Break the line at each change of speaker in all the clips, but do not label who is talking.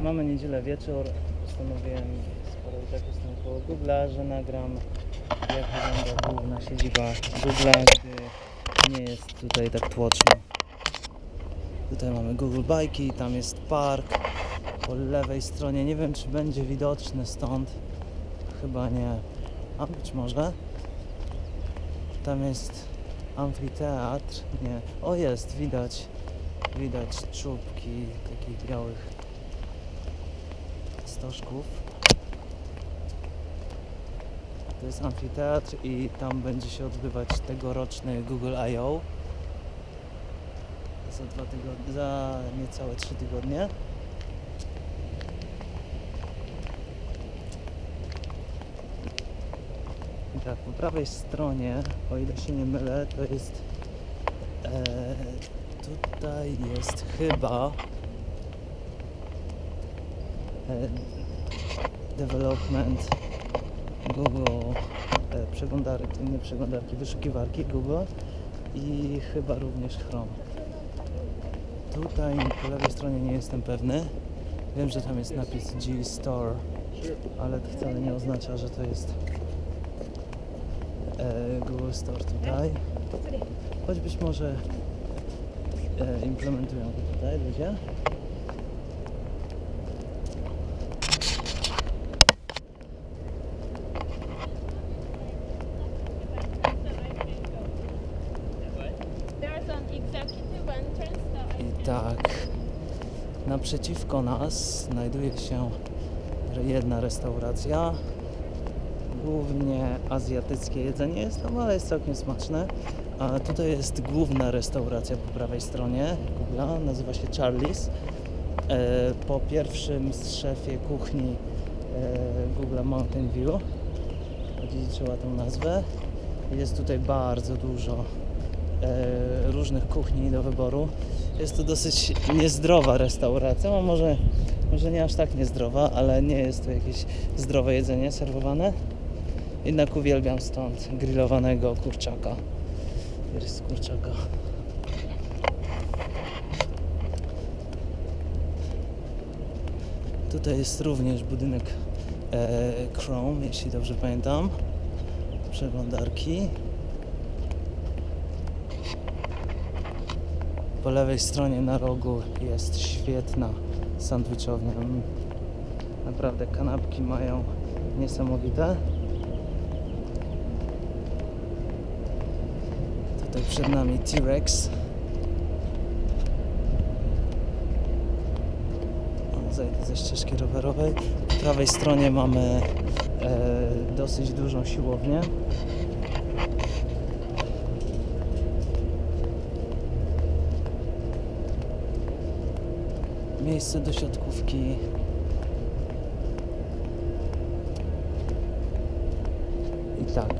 Mamy niedzielę wieczór. Postanowiłem, i tak jestem koło Google'a, że nagram jak wygląda główna siedziba Google'a, gdy nie jest tutaj tak tłoczno. Tutaj mamy Google Bajki, tam jest park po lewej stronie. Nie wiem, czy będzie widoczny stąd. Chyba nie. A być może. Tam jest amfiteatr. Nie. O, jest, widać. Widać czubki takich białych stożków. To jest amfiteatr i tam będzie się odbywać tegoroczny Google I.O. Za dwa tygodnie, za niecałe trzy tygodnie. I tak, po prawej stronie, o ile się nie mylę, to jest e, tutaj jest chyba development Google e, przeglądarki, nie przeglądarki, wyszukiwarki Google i chyba również Chrome. Tutaj po lewej stronie nie jestem pewny. Wiem, że tam jest napis G Store, ale to wcale nie oznacza, że to jest e, Google Store tutaj. Choć być może e, implementują to tutaj ludzie.
I
tak, naprzeciwko nas znajduje się jedna restauracja. Głównie azjatyckie jedzenie jest tam, ale jest całkiem smaczne. A tutaj jest główna restauracja po prawej stronie Google'a, nazywa się Charlie's. E, po pierwszym szefie kuchni e, Google Mountain View odziedziczyła tą nazwę. Jest tutaj bardzo dużo różnych kuchni do wyboru. Jest to dosyć niezdrowa restauracja, no może, może nie aż tak niezdrowa, ale nie jest to jakieś zdrowe jedzenie serwowane. Jednak uwielbiam stąd grillowanego kurczaka. Jest kurczaka. Tutaj jest również budynek e, Chrome, jeśli dobrze pamiętam. Przeglądarki. Po lewej stronie na rogu jest świetna sandwichownia. Naprawdę kanapki mają niesamowite. Tutaj przed nami T-Rex. O, Zejdę ze ścieżki rowerowej. Po prawej stronie mamy e, dosyć dużą siłownię. Miejsce do siatkówki. I tak,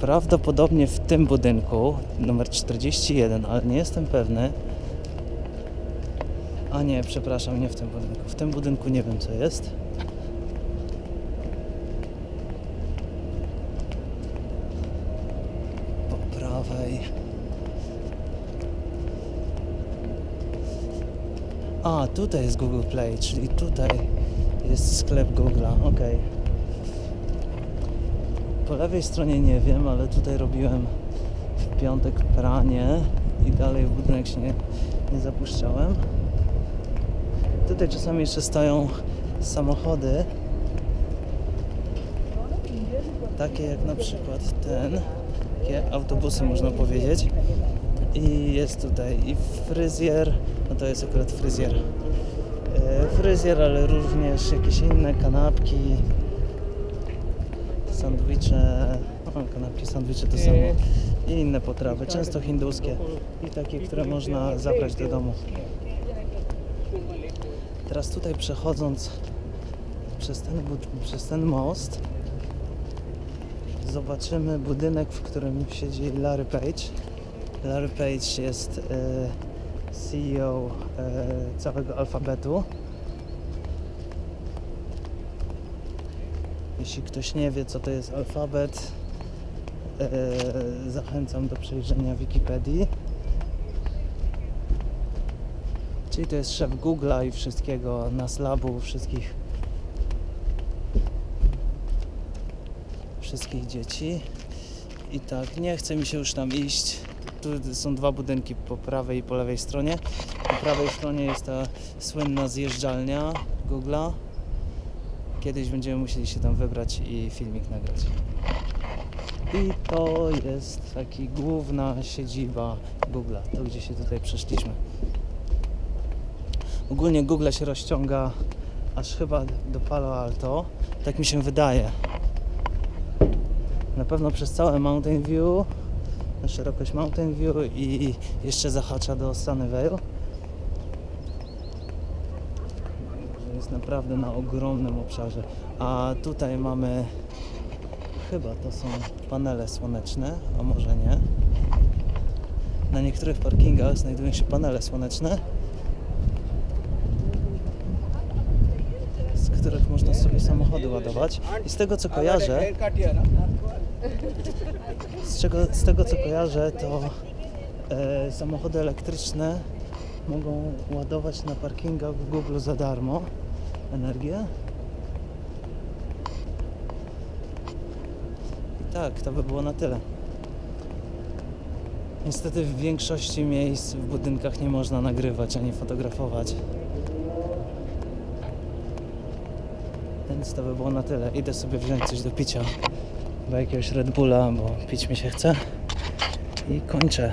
prawdopodobnie w tym budynku, numer 41, ale nie jestem pewny. A nie, przepraszam, nie w tym budynku. W tym budynku nie wiem co jest. Po prawej. A, tutaj jest Google Play, czyli tutaj jest sklep Google'a, ok. Po lewej stronie nie wiem, ale tutaj robiłem w piątek pranie i dalej w budynek się nie, nie zapuszczałem. Tutaj czasami jeszcze stoją samochody, takie jak na przykład ten, takie autobusy można powiedzieć. I jest tutaj i fryzjer, no to jest akurat fryzjer. E, fryzjer, ale również jakieś inne kanapki, sandwicze, o, kanapki, sandwicze to samo i inne potrawy, często hinduskie i takie, które można zabrać do domu. Teraz tutaj przechodząc przez ten, przez ten most zobaczymy budynek, w którym siedzi Larry Page. Larry Page jest e, CEO e, całego alfabetu. Jeśli ktoś nie wie, co to jest alfabet, e, zachęcam do przejrzenia Wikipedii. Czyli to jest szef Google'a i wszystkiego, Naslabu, wszystkich wszystkich dzieci. I tak, nie chce mi się już tam iść. Tu są dwa budynki po prawej i po lewej stronie. Po prawej stronie jest ta słynna zjeżdżalnia Google'a. Kiedyś będziemy musieli się tam wybrać i filmik nagrać. I to jest taki główna siedziba Google'a, to gdzie się tutaj przeszliśmy. Ogólnie Google się rozciąga aż chyba do Palo Alto, tak mi się wydaje. Na pewno przez całe Mountain View, szerokość Mountain View i jeszcze zahacza do Sunnyvale. Jest naprawdę na ogromnym obszarze. A tutaj mamy chyba to są panele słoneczne, a może nie. Na niektórych parkingach znajdują się panele słoneczne, z których można sobie samochody ładować. I z tego co kojarzę, z, czego, z tego co kojarzę, to e, samochody elektryczne mogą ładować na parkingach w Google za darmo energię. I tak, to by było na tyle. Niestety w większości miejsc w budynkach nie można nagrywać ani fotografować. Więc to by było na tyle. Idę sobie wziąć coś do picia. Chyba jakiegoś Red Bulla, bo pić mi się chce. I kończę.